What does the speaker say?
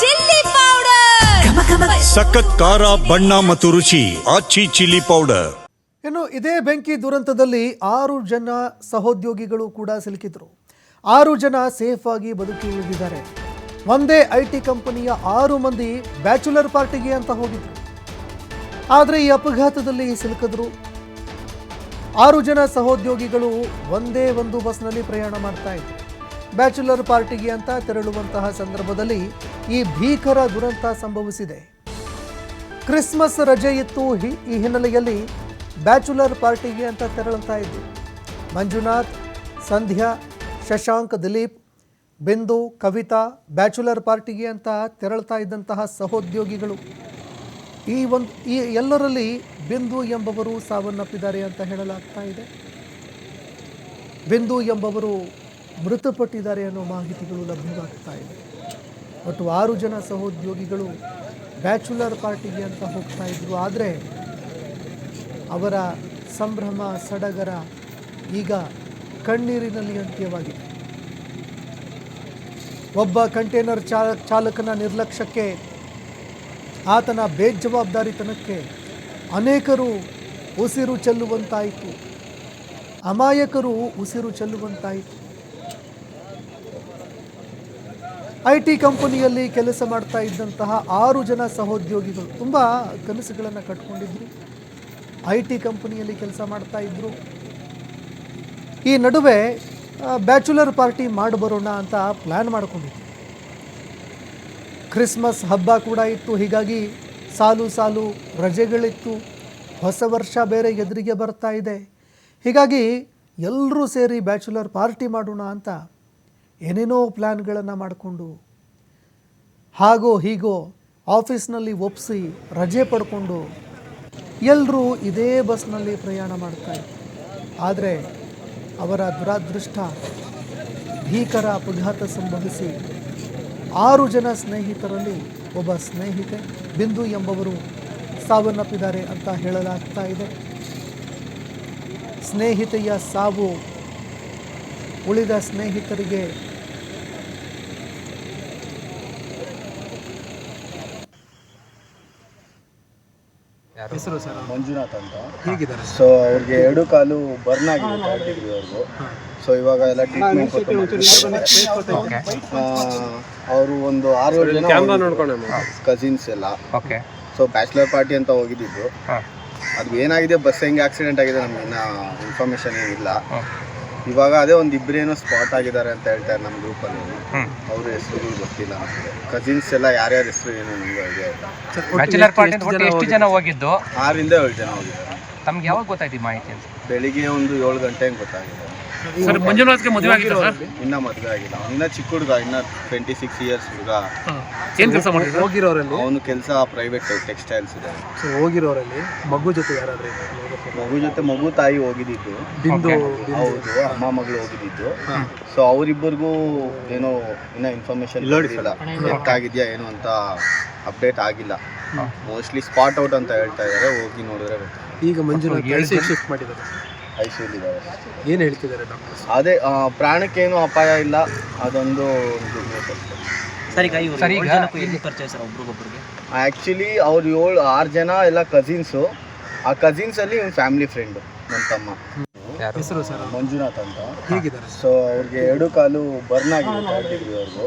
Chilli powder. ಸಖತ್ ಖಾರ ಬಣ್ಣ ಮತ್ತು ರುಚಿ ಆಚಿ ಚಿಲ್ಲಿ ಪೌಡರ್. ಇನ್ನು ಇದೇ ಬೆಂಕಿ ದುರಂತದಲ್ಲಿ ಆರು ಜನ ಸಹೋದ್ಯೋಗಿಗಳು ಕೂಡ ಸಿಲುಕಿದ್ರು. ಆರು ಜನ ಸೇಫ್ ಆಗಿ ಬದುಕಿ ಉಳಿದಿದ್ದಾರೆ. ಒಂದೇ ಐ ಟಿ ಕಂಪನಿಯ ಆರು ಮಂದಿ ಬ್ಯಾಚುಲರ್ ಪಾರ್ಟಿಗೆ ಅಂತ ಹೋಗಿದ್ರು. ಆದರೆ ಈ ಅಪಘಾತದಲ್ಲಿ ಸಿಲುಕಿದ್ರು. ಆರು ಜನ ಸಹೋದ್ಯೋಗಿಗಳು ಒಂದೇ ಒಂದು ಬಸ್ನಲ್ಲಿ ಪ್ರಯಾಣ ಮಾಡ್ತಾ ಇದ್ರು. ಬ್ಯಾಚುಲರ್ ಪಾರ್ಟಿಗೆ ಅಂತ ತೆರಳುವಂತಹ ಸಂದರ್ಭದಲ್ಲಿ ಈ ಭೀಕರ ದುರಂತ ಸಂಭವಿಸಿದೆ. ಕ್ರಿಸ್ಮಸ್ ರಜೆ ಇತ್ತು ಈ ಹಿನ್ನೆಲೆಯಲ್ಲಿ ಬ್ಯಾಚುಲರ್ ಪಾರ್ಟಿಗೆ ಅಂತ ತೆರಳುತ್ತಾ ಇದ್ದು. ಮಂಜುನಾಥ್, ಸಂಧ್ಯಾ, ಶಶಾಂಕ್, ದಿಲೀಪ್, ಬಿಂದು, ಕವಿತಾ ಬ್ಯಾಚುಲರ್ ಪಾರ್ಟಿಗೆ ಅಂತ ತೆರಳ್ತಾ ಇದ್ದಂತಹ ಸಹೋದ್ಯೋಗಿಗಳು. ಈ ಒಂದು, ಈ ಎಲ್ಲರಲ್ಲಿ ಬಿಂದು ಎಂಬವರು ಸಾವನ್ನಪ್ಪಿದ್ದಾರೆ ಅಂತ ಹೇಳಲಾಗ್ತಾ ಇದೆ. ಬಿಂದು ಎಂಬವರು ಮೃತಪಟ್ಟಿದ್ದಾರೆ ಅನ್ನೋ ಮಾಹಿತಿಗಳು ಲಭ್ಯವಾಗ್ತಾ ಇದೆ. ಒಟ್ಟು ಆರು ಜನ ಸಹೋದ್ಯೋಗಿಗಳು ಬ್ಯಾಚುಲರ್ ಪಾರ್ಟಿಗೆ ಅಂತ ಹೋಗ್ತಾ ಇದ್ರು. ಆದರೆ ಅವರ ಸಂಭ್ರಮ, ಸಡಗರ ಈಗ ಕಣ್ಣೀರಿನಲ್ಲಿ ಅಂತ್ಯವಾಗಿದೆ. ಒಬ್ಬ ಕಂಟೈನರ್ ಚಾಲಕನ ನಿರ್ಲಕ್ಷ್ಯಕ್ಕೆ ಆತನ ಬೇಜವಾಬ್ದಾರಿತನಕ್ಕೆ ಅನೇಕರು ಉಸಿರು ಚೆಲ್ಲುವಂತಾಯಿತು. ಅಮಾಯಕರು ಉಸಿರು ಚೆಲ್ಲುವಂತಾಯಿತು. ಐ ಟಿ ಕಂಪನಿಯಲ್ಲಿ ಕೆಲಸ ಮಾಡ್ತಾ ಇದ್ದಂತಹ ಆರು ಜನ ಸಹೋದ್ಯೋಗಿಗಳು ತುಂಬ ಕನಸುಗಳನ್ನು ಕಟ್ಕೊಂಡಿದ್ರು. ಐ ಟಿ ಕಂಪನಿಯಲ್ಲಿ ಕೆಲಸ ಮಾಡ್ತಾ ಇದ್ರು. ಈ ನಡುವೆ ಬ್ಯಾಚುಲರ್ ಪಾರ್ಟಿ ಮಾಡಿ ಬರೋಣ ಅಂತ ಪ್ಲ್ಯಾನ್ ಮಾಡ್ಕೊಂಡಿದ್ರು. ಕ್ರಿಸ್ಮಸ್ ಹಬ್ಬ ಕೂಡ ಇತ್ತು, ಹೀಗಾಗಿ ಸಾಲು ಸಾಲು ರಜೆಗಳಿತ್ತು. ಹೊಸ ವರ್ಷ ಬೇರೆ ಎದುರಿಗೆ ಬರ್ತಾ ಇದೆ. ಹೀಗಾಗಿ ಎಲ್ಲರೂ ಸೇರಿ ಬ್ಯಾಚುಲರ್ ಪಾರ್ಟಿ ಮಾಡೋಣ ಅಂತ ಏನೇನೋ ಪ್ಲ್ಯಾನ್ಗಳನ್ನು ಮಾಡಿಕೊಂಡು ಹಾಗೋ ಹೀಗೋ ಆಫೀಸ್ನಲ್ಲಿ ಒಪ್ಪಿಸಿ ರಜೆ ಪಡ್ಕೊಂಡು ಎಲ್ಲರೂ ಇದೇ ಬಸ್ನಲ್ಲಿ ಪ್ರಯಾಣ ಮಾಡ್ತಾರೆ ಆದರೆ ಅವರ ದುರಾದೃಷ್ಟ ಭೀಕರ ಅಪಘಾತ ಸಂಭವಿಸಿ ಆರು ಜನ ಸ್ನೇಹಿತರಲ್ಲಿ ಒಬ್ಬ ಸ್ನೇಹಿತೆ ಬಿಂದು ಎಂಬವರು ಸಾವನ್ನಪ್ಪಿದ್ದಾರೆ ಅಂತ ಹೇಳಲಾಗ್ತಾ ಇದೆ. ಸ್ನೇಹಿತೆಯ ಸಾವು ಉಳಿದ ಸ್ನೇಹಿತರಿಗೆ ಹೆಸರು ಸರ್ ಮಂಜುನಾಥ್ ಅಂತ. ಹೇಗಿದ್ದಾರೆ ಸೊ ಅವ್ರಿಗೆ ಎರಡು ಕಾಲು ಬರ್ನ್ ಆಗಿದೆ ಡಿಗ್ರಿವರೆಗೂ ಸೊ ಇವಾಗ ಎಲ್ಲ ಟ್ರೀಟ್ಮೆಂಟ್ ಅವರು ಒಂದು ಆರು ಜನ ಕಸಿನ್ಸ್ ಎಲ್ಲ. ಓಕೆ ಸೊ ಬ್ಯಾಚುಲರ್ ಪಾರ್ಟಿ ಅಂತ ಹೋಗಿದ್ದಿದ್ದು. ಅದು ಏನಾಗಿದೆ? ಬಸ್ ಹೆಂಗೆ ಆಕ್ಸಿಡೆಂಟ್ ಆಗಿದೆ ನಮ್ಗೆ ಇನ್ನೂ ಇನ್ಫಾರ್ಮೇಶನ್ ಏನಿಲ್ಲ. ಇವಾಗ ಅದೇ ಒಂದು ಇಬ್ಬರೇನೋ ಸ್ಪಾಟ್ ಆಗಿದ್ದಾರೆ ಅಂತ ಹೇಳ್ತಾರೆ ನಮ್ಮ ಗ್ರೂಪಲ್ಲಿ ಅವ್ರ ಹೆಸರುಗಳು ಗೊತ್ತಿಲ್ಲ ಕಸಿನ್ಸ್ ಎಲ್ಲ ಯಾರ್ಯಾರ ಹೆಸರು ಏನು ನಮ್ಗೆ ಐಡಿಯಾ ಬ್ಯಾಚುಲರ್ ಪಾರ್ಟಿ ಅಂತ ಒಟ್ಟು ಎಷ್ಟು ಜನ ಹೋಗಿದ್ದು? ಆರಿಂದ ಏಳು ಜನ ಹೋಗಿದ್ದಾರೆ ತಮ್ಗೆ ಯಾವಾಗ ಗೊತ್ತಾಯ್ತು ಈ ಮಾಹಿತಿ ಅಂತ? ಬೆಳಿಗ್ಗೆ ಒಂದು ಏಳು ಗಂಟೆ ಹಂಗೆ ಗೊತ್ತಾಗಿದೆ. ಸರ್ ಮಂಜುನಾಥ್ಗೆ ಮದುವೆ ಆಗಿಲ್ಲ ಸರ್ ಇನ್ನ ಮದುವೆ ಆಗಿಲ್ಲ. ಇನ್ನ ಚಿಕ್ಕ ಹುಡುಗ ಇನ್ನ ಟ್ವೆಂಟಿ ಸಿಕ್ಸ್ ಇಯರ್ಸ್ ಹುಡುಗ ಏನು ಕೆಲಸ ಮಾಡಿದ್ರು? ಹೋಗಿರೋರಲ್ಲಿ? ಅವನು ಕೆಲಸ ಪ್ರೈವೇಟ್ ಟೆಕ್ಸ್ಟೈಲ್ಸ್ ಇದೆ. ಸೊ ಹೋಗಿರೋರಲ್ಲಿ ಮಗು ಜೊತೆ ಯಾರಾದ್ರೆ ಮಗು ಜೊತೆ ಮಗು ತಾಯಿ ಹೋಗಿದ್ದಿದ್ದು. ಬಿಂದು ಹೌದು ಅಮ್ಮ ಮಗಳು ಹೋಗಿದ್ದಿದ್ದು. ಸೊ ಅವರಿಬ್ಬರಿಗೂ ಏನೋ ಇನ್ನ ಇನ್ಫಾರ್ಮೇಶನ್ ಇಲ್ಲ ಡೆತ್ ಆಗಿದ್ಯಾ ಏನು ಅಂತ ಅಪ್ಡೇಟ್ ಆಗಿಲ್ಲ. ಮೋಸ್ಟ್ಲಿ ಸ್ಪಾಟ್ ಔಟ್ ಅಂತ ಹೇಳ್ತಾ ಇದ್ದಾರೆ ಹೋಗಿ ನೋಡಿದ್ರೆ ಈಗ ಮಂಜುನಾಥ್ ಶಿಫ್ಟ್ ಮಾಡಿದ್ದಾರೆ. ಐಸಿಯುಲಿದ್ದಾರೆ ಏನು ಹೇಳ್ತಿದ್ದಾರೆ ಡಾಕ್ಟರ್ಸ್? ಅದೇ ಆ, ಪ್ರಾಣಕ್ಕೇನು ಅಪಾಯ ಇಲ್ಲ ಅದೊಂದು good news ಅಷ್ಟೇ. ಸರ್ ಈಗ ಆ್ಯಕ್ಚುಲಿ ಅವ್ರು ಏಳು ಆರು ಜನ ಎಲ್ಲ ಕಸಿನ್ಸು ಆ ಕಸಿನ್ಸಲ್ಲಿ ಅಲ್ಲಿ ಫ್ಯಾಮಿಲಿ ಫ್ರೆಂಡು ನನ್ನ ತಮ್ಮ. ಹೆಸರು ಸರ್ ಮಂಜುನಾಥ್ ಅಂತ. ಹೇಗಿದ್ದಾರೆ. ಸೊ ಅವ್ರಿಗೆ ಎರಡು ಕಾಲು ಬರ್ನ್ ಆಗಿದೆ ಥರ್ಡ್ ಡಿಗ್ರಿವರೆಗೂ